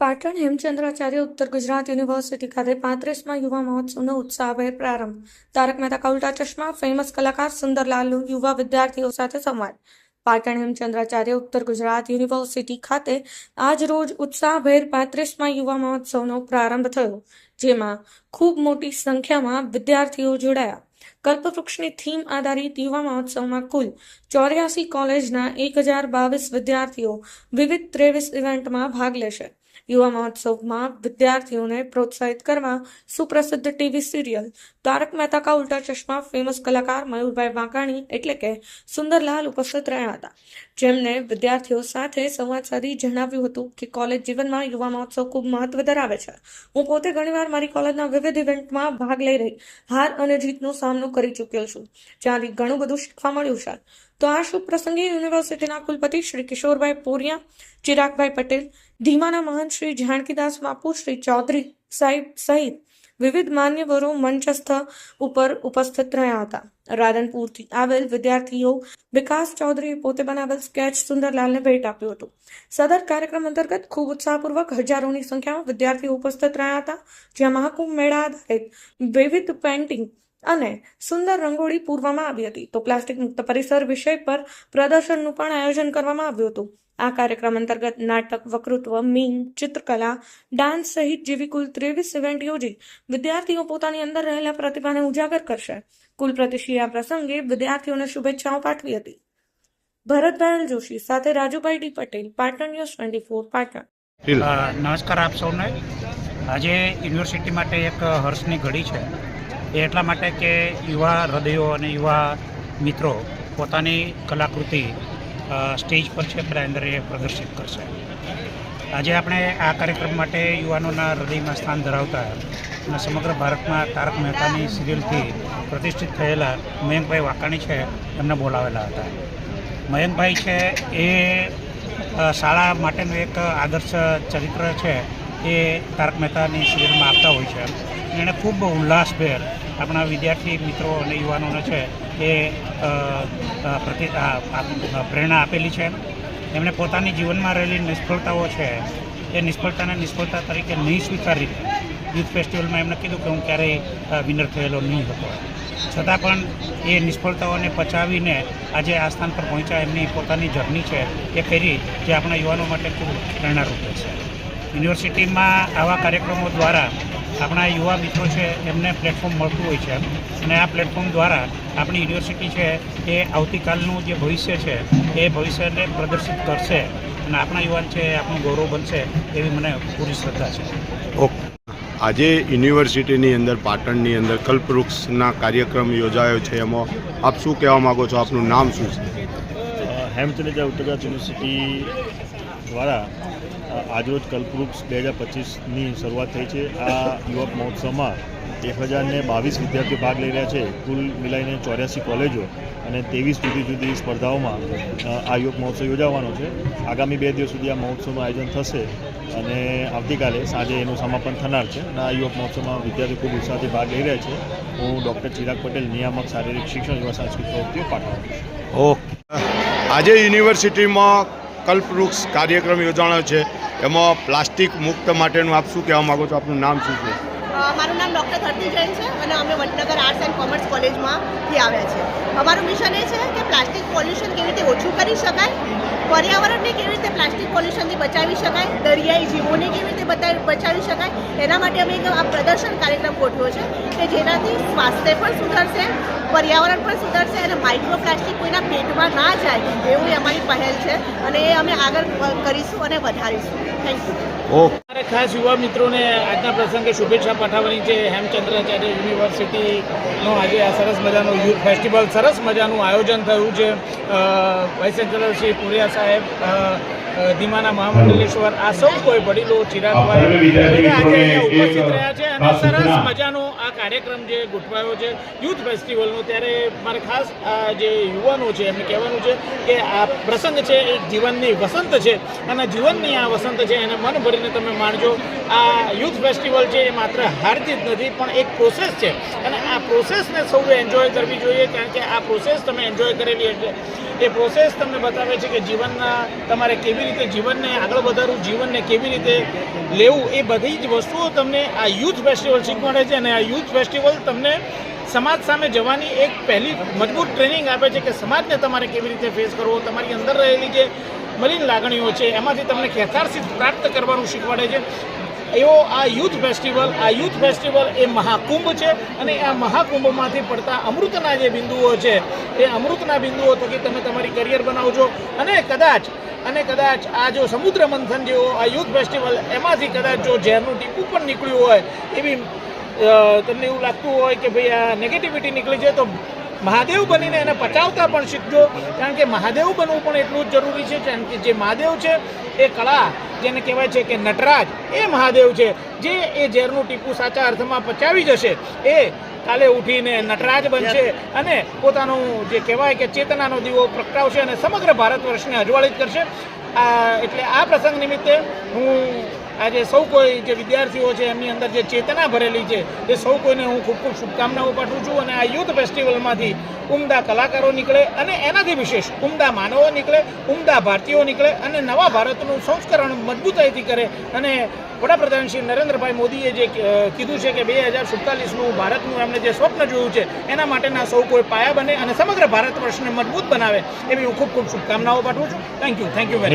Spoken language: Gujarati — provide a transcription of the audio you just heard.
પાટણ હેમચંદ્રાચાર્ય ઉત્તર ગુજરાત યુનિવર્સિટી ખાતે પાંત્રીસમાં યુવા મહોત્સવનો ઉત્સાહભેર પ્રારંભ તારક મહેતા કા ઉલ્ટા ચશ્મા ફેમસ કલાકાર સુંદરલાલનો યુવા વિદ્યાર્થીઓ સાથે સંવાદ પાટણ હેમચંદ્રાચાર્ય ઉત્તર ગુજરાત યુનિવર્સિટી ખાતે આજ રોજ ઉત્સાહભેર પાંત્રીસમાં યુવા મહોત્સવનો પ્રારંભ થયો, જેમાં ખૂબ મોટી સંખ્યામાં વિદ્યાર્થીઓ જોડાયા. કલ્પવૃક્ષની થીમ આધારિત યુવા મહોત્સવમાં કુલ ચોર્યાસી કોલેજના એક હજાર બાવીસ વિદ્યાર્થીઓ વિવિધ ત્રેવીસ ઇવેન્ટમાં ભાગ લેશે. યુવા મહોત્સવમાં વિદ્યાર્થીઓને પ્રોત્સાહિત કરવા સુપ્રસિદ્ધ ટીવી સિરિયલ તારક મહેતા કા ઉલ્ટા ચશ્મા ફેમસ કલાકાર મયુરભાઈ વાંકાણી એટલે કે સુંદરલાલ ઉપસ્થિત રહ્યા હતા. જેમને વિદ્યાર્થીઓ સાથે સંવાદ સાધી જણાવ્યું હતું કે કોલેજ જીવનમાં યુવા મહોત્સવ ખૂબ મહત્વ ધરાવે છે. હું પોતે ઘણીવાર મારી કોલેજના વિવિધ ઇવેન્ટમાં ભાગ લઈ રહી, હાર અને જીતનો સામનો કરી ચૂક્યો છું. જ્યાંથી ઘણું બધું શીખવા મળ્યું છે. તો આ શુભ પ્રસંગે યુનિવર્સિટીના કુલપતિ શ્રી કિશોરભાઈ પોરિયા, ચિરાગભાઈ પટેલ, ધીમાના મહંત શ્રી જાનકીદાસ બાપુ, શ્રી ચૌધરી સાહેબ સહિત વિવિધ માન્યવરો મંચસ્થ ઉપર ઉપસ્થિત રહ્યા હતા. રાધનપુરથી આવેલ વિદ્યાર્થીઓ વિકાસ ચૌધરીએ પોતે બનાવેલ સ્કેચ સુંદરલાલને ભેટ આપ્યું હતું. સદર કાર્યક્રમ અંતર્ગત ખૂબ ઉત્સાહપૂર્વક હજારોની સંખ્યામાં વિદ્યાર્થીઓ ઉપસ્થિત રહ્યા હતા. જ્યાં મહાકુંભ મેળા આધારિત વિવિધ પેઇન્ટિંગ અને સુંદર રંગોળી પૂરવામાં આવી હતી. તો પ્લાસ્ટિક મુક્ત પરિસર વિષય પર પ્રદર્શનનું પણ આયોજન કરવામાં આવ્યું હતું. આ કાર્યક્રમ અંતર્ગત નાટક વકૃત્વ મીમ ચિત્રકલા ડાન્સ સહિત જેવી કુલ ત્રેવીસ ઇવેન્ટ યોજી વિદ્યાર્થીઓ પોતાની અંદર રહેલા પ્રતિભાને ઉજાગર કરશે. કુલપ્રતિશ્રીએ આ પ્રસંગે વિદ્યાર્થીઓને શુભેચ્છાઓ પાઠવી હતી. ભરતભાઈ જોશી સાથે Rajubhai D Patel Patan news twenty four Patan. નમસ્કાર આપ સૌને. આજે યુનિવર્સિટી માટે એક હર્ષની ઘડી છે. એ એટલા માટે કે યુવા હૃદયો અને યુવા મિત્રો પોતાની કલાકૃતિ સ્ટેજ પર છે પેલા અંદર એ પ્રદર્શિત કરશે. આજે આપણે આ કાર્યક્રમ માટે યુવાનોના હૃદયમાં સ્થાન ધરાવતા અને સમગ્ર ભારતમાં તારક મહેતાની સિરિયલથી પ્રતિષ્ઠિત થયેલા મયંકભાઈ વાકાણી છે, એમને બોલાવેલા હતા. મયંકભાઈ છે, એ શાળા માટેનું એક આદર્શ ચરિત્ર છે, એ તારક મહેતાની સિરિયલમાં આપતા હોય છે. એણે ખૂબ ઉલ્લાસભેર આપણા વિદ્યાર્થી મિત્રો અને યુવાનોને છે એ પ્રતિ પ્રેરણા આપેલી છે. એમણે પોતાની જીવનમાં રહેલી નિષ્ફળતાઓ છે, એ નિષ્ફળતાને નિષ્ફળતા તરીકે નહીં સ્વીકારી યુથ ફેસ્ટિવલમાં એમણે કીધું કે હું ક્યારેય વિનર થયેલો નહીં હતો. છતાં પણ એ નિષ્ફળતાઓને પચાવીને આજે આ સ્થાન પર પહોંચ્યા. એમની પોતાની જર્ની છે એ ફેરી જે આપણા યુવાનો માટે ખૂબ પ્રેરણારૂપ છે. યુનિવર્સિટીમાં આવા કાર્યક્રમો દ્વારા આપણા યુવા મિત્રો છે એમને પ્લેટફોર્મ મળતું હોય છે. અને આ પ્લેટફોર્મ દ્વારા આપણી યુનિવર્સિટી છે એ આવતીકાલનું જે ભવિષ્ય છે એ ભવિષ્યને પ્રદર્શિત કરશે. અને આપણા યુવાન છે એ આપણું ગૌરવ બનશે એવી મને પૂરી શ્રદ્ધા છે. ઓકે. આજે યુનિવર્સિટીની અંદર પાટણની અંદર કલ્પવૃક્ષના કાર્યક્રમ યોજાયો છે. એમાં આપ શું કહેવા માગો છો? આપનું નામ શું છે? હેમચંદ્રજા ઉત્તર યુનિવર્સિટી દ્વારા આજરોજ કલ્પવૃક્ષ બે હજાર પચીસની શરૂઆત થઈ છે. આ યુવક મહોત્સવમાં એક હજારને બાવીસ વિદ્યાર્થીઓ ભાગ લઈ રહ્યા છે. કુલ મિલાઈને ચોર્યાસી કોલેજો અને ત્રેવીસ જુદી જુદી સ્પર્ધાઓમાં આ યુવક મહોત્સવ યોજાવાનો છે. આગામી બે દિવસ સુધી આ મહોત્સવનું આયોજન થશે અને આવતીકાલે સાંજે એનું સમાપન થનાર છે. અને આ યુવક મહોત્સવમાં વિદ્યાર્થીઓ ખૂબ ઉત્સાહથી ભાગ લઈ રહ્યા છે. હું ડૉક્ટર ચિરાગ પટેલ, નિયામક શારીરિક શિક્ષણ યુવા સાંસ્કૃતિક પ્રવૃત્તિઓ પાટણ. ઓકે. આજે યુનિવર્સિટીમાં કલ્પવૃક્ષ કાર્યક્રમ યોજાણો છે. એમાં પ્લાસ્ટિક મુક્ત માટેનું આપ શું કહેવા માગો છો? આપનું નામ શું છે? મારું નામ ડૉક્ટર ધરતી જૈન છે અને અમે વડનગર આર્ટ્સ એન્ડ કોમર્સ કોલેજમાંથી આવ્યા છે અમારું મિશન એ છે કે પ્લાસ્ટિક પોલ્યુશન કેવી રીતે ઓછું કરી શકાય પર્યાવરણને કેવી રીતે પ્લાસ્ટિક પોલ્યુશનથી બચાવી શકાય દરિયાઈ જીવોને કેવી રીતે બતાવી બચાવી શકાય એના માટે અમે એક આ પ્રદર્શન કાર્યક્રમ ગોઠવ્યો છે કે જેનાથી સ્વાસ્થ્ય પણ સુધરશે પર્યાવરણ પણ સુધરશે અને માઇક્રો પ્લાસ્ટિક કોઈના પેટમાં ના જાય એવું અમારી પહેલ છે અને એ અમે આગળ કરીશું અને વધારીશું. Thank you okay. મારે ખાસ યુવા મિત્રોને આજના પ્રસંગે શુભેચ્છા પાઠવવાની જે હેમચંદ્રાચાર્ય યુનિવર્સિટીનો આજે આ સરસ મજાનું યુથ ફેસ્ટિવલ સરસ મજાનું આયોજન થયું છે. વાઇસ ચાન્સેલર શ્રી પુરિયા સાહેબ ધીમાના મહામંડલેશ્વર આ સૌ કોઈ વડીલો ચિરાગભાઈ આજે ઉપસ્થિત રહ્યા છે અને સરસ મજાનો આ કાર્યક્રમ જે ગોઠવાયો છે, યુથ ફેસ્ટિવલનો, ત્યારે મારે ખાસ જે યુવાનો છે, એમને કહેવાનું છે કે આ પ્રસંગ છે એ જીવનની વસંત છે. અને જીવનની આ વસંત છે, એને મન ભરીને તમે માણજો. આ યુથ ફેસ્ટિવલ છે, એ માત્ર હાર જ નથી, પણ એક પ્રોસેસ છે. અને આ પ્રોસેસને સૌએ એન્જોય કરવી જોઈએ, કારણ કે આ પ્રોસેસ તમે એન્જોય કરેલી એટલે એ પ્રોસેસ તમને બતાવે છે કે જીવનના તમારે કેવી રીતે જીવનને આગળ વધારવું, જીવનને કેવી રીતે લેવું, એ બધી જ વસ્તુઓ તમને આ યુથ ફેસ્ટિવલ શીખવાડે છે અને આ યુથ ફેસ્ટિવલ તમને સમાજ સામે જવાની એક પહેલી મજબૂત ટ્રેનિંગ આપે છે કે સમાજને તમારે કેવી રીતે ફેસ કરવો, તમારી અંદર રહેલી જે મલિન લાગણીઓ છે, એમાંથી તમને કેથારસિસ પ્રાપ્ત કરવાનું શીખવાડે છે. એવો આ યુથ ફેસ્ટિવલ, આ યુથ ફેસ્ટિવલ એ મહાકુંભ છે અને આ મહાકુંભમાંથી પડતા અમૃતના જે બિંદુઓ છે, એ અમૃતના બિંદુઓ થકી તમે તમારી કરિયર બનાવજો. અને કદાચ અને કદાચ આ જો સમુદ્ર મંથન જેવો આ યુથ ફેસ્ટિવલ, એમાંથી કદાચ જો ઝેરનું ટીપું પણ નીકળ્યું હોય, એવી તમને એવું લાગતું હોય કે ભાઈ આ નેગેટિવિટી નીકળી જાય તો મહાદેવ બનીને એને પચાવતા પણ શીખજો. કારણ કે મહાદેવ બનવું પણ એટલું જ જરૂરી છે કારણ કે જે મહાદેવ છે એ કળા જેને કહેવાય છે કે નટરાજ એ મહાદેવ છે. જે એ ઝેરનું ટીપું સાચા અર્થમાં પચાવી જશે એ કાલે ઉઠીને નટરાજ બનશે અને પોતાનું જે કહેવાય કે ચેતનાનો દીવો પ્રગટાવશે અને સમગ્ર ભારત વર્ષને અજવાળિત કરશે. આ એટલે આ પ્રસંગ નિમિત્તે હું આજે સૌ કોઈ જે વિદ્યાર્થીઓ છે, એમની અંદર જે ચેતના ભરેલી છે, એ સૌ કોઈને હું ખૂબ ખૂબ શુભકામનાઓ પાઠવું છું અને આ યુથ ફેસ્ટિવલમાંથી ઉમદા કલાકારો નીકળે અને એનાથી વિશેષ ઉમદા માનવો નીકળે, ઉમદા ભારતીયો નીકળે અને નવા ભારતનું સંસ્કરણ મજબૂતાઈથી કરે. અને વડાપ્રધાન શ્રી નરેન્દ્રભાઈ મોદીએ જે કીધું છે કે બે હજાર સુડતાલીસનું ભારતનું એમને જે સ્વપ્ન જોયું છે, એના માટેના સૌ કોઈ પાયા બને અને સમગ્ર ભારત વર્ષને મજબૂત બનાવે, એવી હું ખૂબ ખૂબ શુભકામનાઓ પાઠવું છું. Thank you thank you very